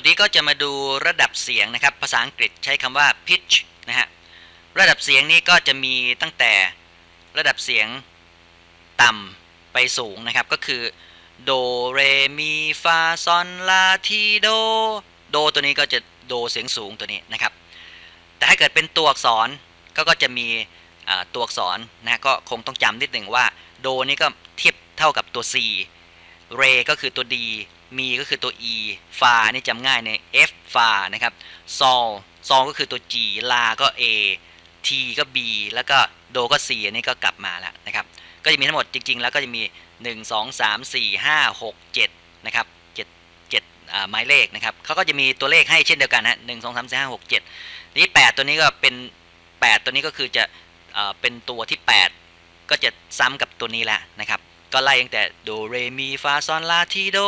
ทนี้ก็จะมาดูระดับเสียงนะครับ ภาษาอังกฤษใช้คำว่า pitch นะฮะ ระดับเสียงนี้ก็จะมีตั้งแต่ระดับเสียงต่ำไปสูงนะครับ ก็คือโดเรมีฟาซอนลาทีโด โดตัวนี้ก็จะโดเสียงสูงตัวนี้นะครับ แต่ถ้าเกิดเป็นตัวอักษรก็ก็จะมีตัวอักษรนะฮะก็คงต้องจำนิดหนึ่งว่า โดนี่ก็เทียบเท่ากับตัว C เรก็คือตัว D มีก็คือตัว E ฟานี่จำง่ายใน F ฟานะครับซอลซอลก็คือตัว G ลาก็ A T ก็ B แล้วก็โดก็ C อันนี้ก็กลับมาแล้วนะครับ ก็จะมีทั้งหมดจริง ๆ แล้วก็จะมี 1 2 3 4 5 6 7นะครับ7 7อ่าหมายเลขนะครับเขาก็จะมีตัวเลขให้เช่นเดียวกันนะ1 2 3 4 5 6 7นี่8ตัวนี้ก็เป็น8ตัวนี้ก็คือจะเอ่อเป็นตัวที่8ก็จะซ้ำกับตัวนี้แหล้วนะครับ ก็ไล่ตั้งแต่โดเรมีฟาซอนลาทีโด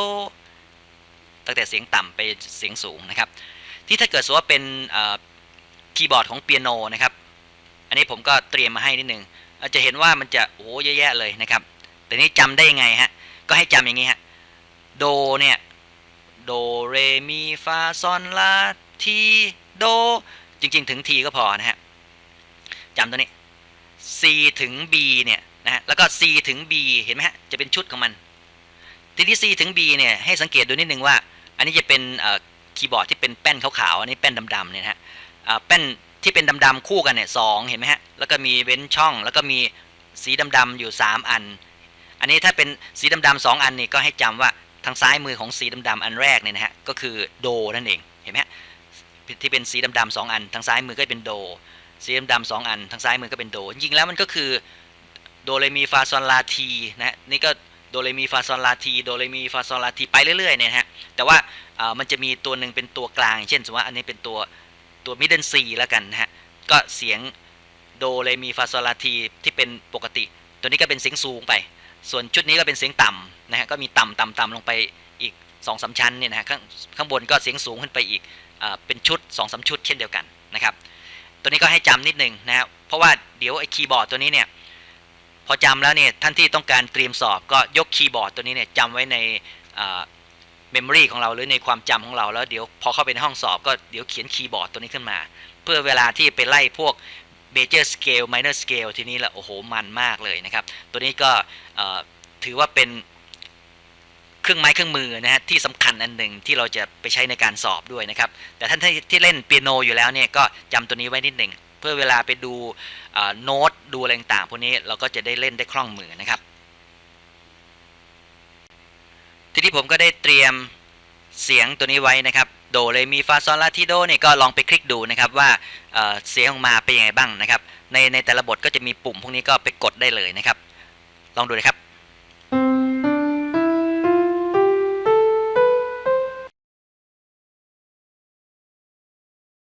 ตั้งแต่เสียงต่ำไปเสียงสูงนะครับ ที่ถ้าเกิดสมมติว่าเป็นคีย์บอร์ดของเปียโนนะครับ อันนี้ผมก็เตรียมมาให้นิดนึงอาจจะเห็นว่ามันจะโอ้เยอะแยะเลยนะครับ แต่นี้จำได้ยังไงฮะ ก็ให้จำอย่างนี้ฮะ โดเนี่ย โดเรมีฟาซอนลาทีโด จริง ๆ ถึงทีก็พอนะฮะจำตัวนี้ C ถึง B เนี่ยนะฮะ แล้วก็ C ถึง B เห็นไหมฮะ จะเป็นชุดของมัน ทีนี้ C ถึง B เนี่ย ให้สังเกตดูนิดนึงว่า อันนี้จะเป็นคีย์บอร์ดที่เป็นแป้นขาวๆ อันนี้แป้นดำๆเนี่ยฮะแป้นที่เป็นดำๆคู่กันเนี่ยสองเห็นไหมฮะ แล้วก็มีเว้นช่อง แล้วก็มีสีดำๆอยู่ 3 อัน อันนี้ถ้าเป็นสีดำๆสองอันนี่ก็ให้จำว่าทางซ้ายมือของสีดำๆอันแรกเนี่ยนะฮะ ก็คือโดนั่นเอง เห็นไหมฮะ ที่เป็นสีดำๆสองอัน ทางซ้ายมือก็เป็นโด สีดำๆสองอัน ทางซ้ายมือก็เป็นโด จริงๆแล้วมันก็คือโดเรมีฟาซอนลาทีนะฮะนี่ก็ โดเรมีฟาซอนลาทีโดเรมีฟาซอนลาทีไปเรื่อยๆเนี่ยฮะแต่ว่ามันจะมีตัวหนึ่งเป็นตัวกลาง เช่นสมมติว่าอันนี้เป็นตัวตัวมิดเดิลซีแล้วกันนะฮะก็เสียงโดเรมีฟาซอนลาทีที่เป็นปกติ ตัวนี้ก็เป็นเสียงสูงไป ส่วนชุดนี้ก็เป็นเสียงต่ำนะฮะก็มีต่ำต่ำต่ำลงไปอีก2อสชั้นเนี่ยนะฮะข้างข้างบนก็เสียงสูงขึ้นไปอีกอเป็นชุด2อสชุดเช่นเดียวกันนะครับตัวนี้ก็ให้จำนิดนึงนะครับเพราะว่าเดี๋ยวไอ้คีย์บอร์ดตัวนี้เนี่ย อจำแล้วเนี่ยท่านที่ต้องการเตรียมสอบก็ยกคีย์บอร์ดตัวนี้เนี่ยจำไว้ในเมมโมรีของเราหรือในความจำของเราแล้วเดี๋ยวพอเข้าไปในห้องสอบก็เดี๋ยวเขียนคีย์บอร์ดตัวนี้ขึ้นมา เพื่อเวลาที่ไปไล่พวก major scale minor scale ทีนี้แหละโอ้โหมันมากเลยนะครับ ตัวนี้ก็ถือว่าเป็นเครื่องไม้เครื่องมือนะฮะที่สำคัญอันหนึ่งที่เราจะไปใช้ในการสอบด้วยนะครับ แต่ท่านที่ที่เล่นเปียโนอยู่แล้วเนี่ยก็จำตัวนี้ไว้นิดหนึ่งเพื่อเวลาไปดู โน้ตดูอะไรต่างพวกนี้เราก็จะได้เล่นได้คล่องมือนะครับ ทีนี้ผมก็ได้เตรียมเสียงตัวนี้ไว้นะครับ โดเรมีฟาซอลลาทิโดเนี่ยก็ลองไปคลิกดูนะครับว่าเอ่อเสียงออกมาเป็นยังไงบ้างนะครับ ในในแต่ละบทก็จะมีปุ่มพวกนี้ก็ไปกดได้เลยนะครับ ลองดูนะครับ